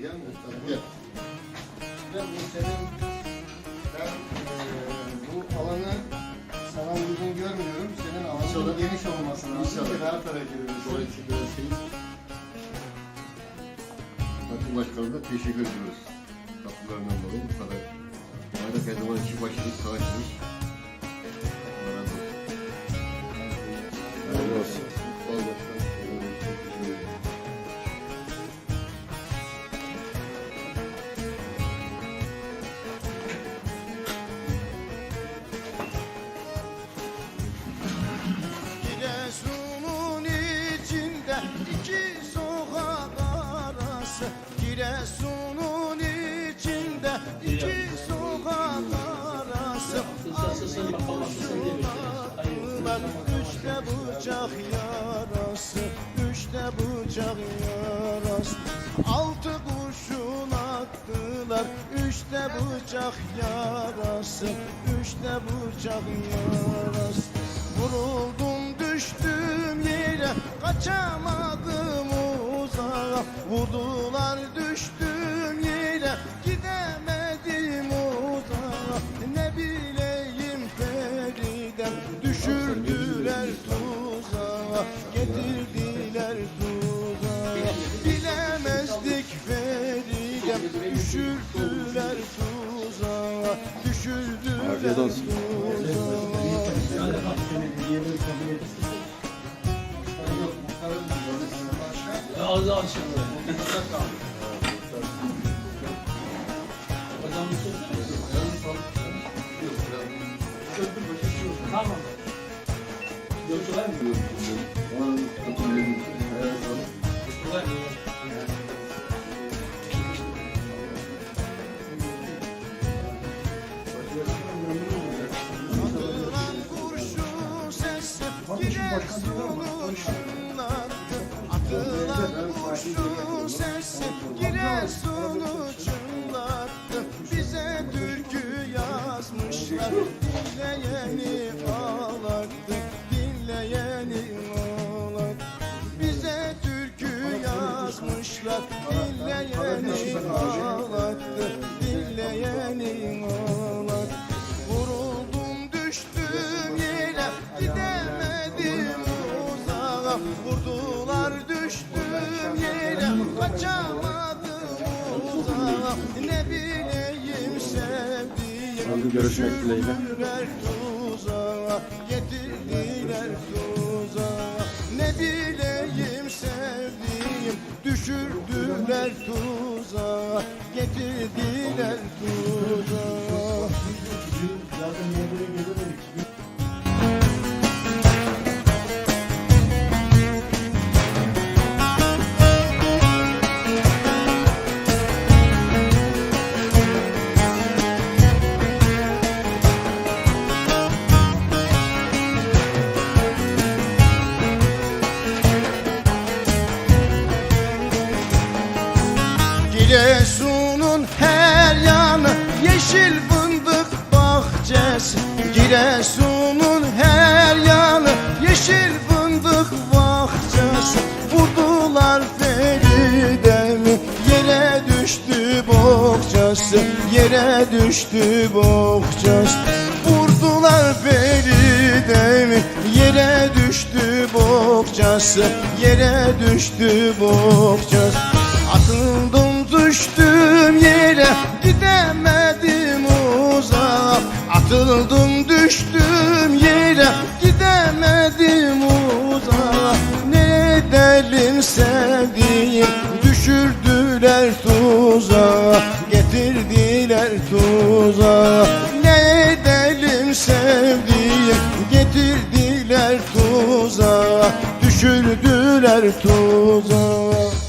Gel muhtarım gel. Gel bu senin ben eee, bu alanı sana uygun görmüyorum. Senin alanın geniş olması lazım. İnşallah. Rahat hareket edebilirsin. Sonra içinde her şeyi. Bakın başkanına teşekkür ediyoruz. Kapılarından dolayı bu kadar. Yani her zaman işi başınız savaşınız. İki sokak arası Giresun'un içinde. İki sokak arası. Attılar üçte bıçak yarası. Üçte bıçak yarası. Altı kurşun attılar. Üçte bıçak yarası. Üçte bıçak yarası. Vuruldum düştüm yere. Uzağa Vurdular düştüm yere Gidemedim uzağa Ne bileyim Feridem Düşürdüler tuzağa Getirdiler tuzağa Bilemezdik Feridem Düşürdüler tuzağa Düşürdüler tuzağa Ağzı açık. Hocam bir söz Tamam. Görüşürler mi? Kurşun sesi Giresun'u çınlattı Bize türkü yazmışlar. Dinleyeni Vurdular düştüm yere. Kaçamadım uzağa. Ne bileyim sevdiğim. Görüşmek dileğiyle. Düşürdüler tuzağa. Getirdiler tuzağa. Ne bileyim sevdiğim. Düşürdüler tuzağa. Getirdiler tuzağa Her yanı yeşil fındık bahçesi. Giresun'un her yanı yeşil fındık bahçesi. Vurdular Feride'mi yere düştü bohçası. Yere düştü bohçası. Vurdular Feride'mi yere düştü bohçası. Yere düştü bohçası. Atıldım düştüm yere gidemedim uzağa Atıldım düştüm yere gidemedim uzağa Ne edelim sevdiğim düşürdüler tuzağa. Getirdiler tuzağa. Ne edelim sevdiğim getirdiler tuzağa. Düşürdüler tuzağa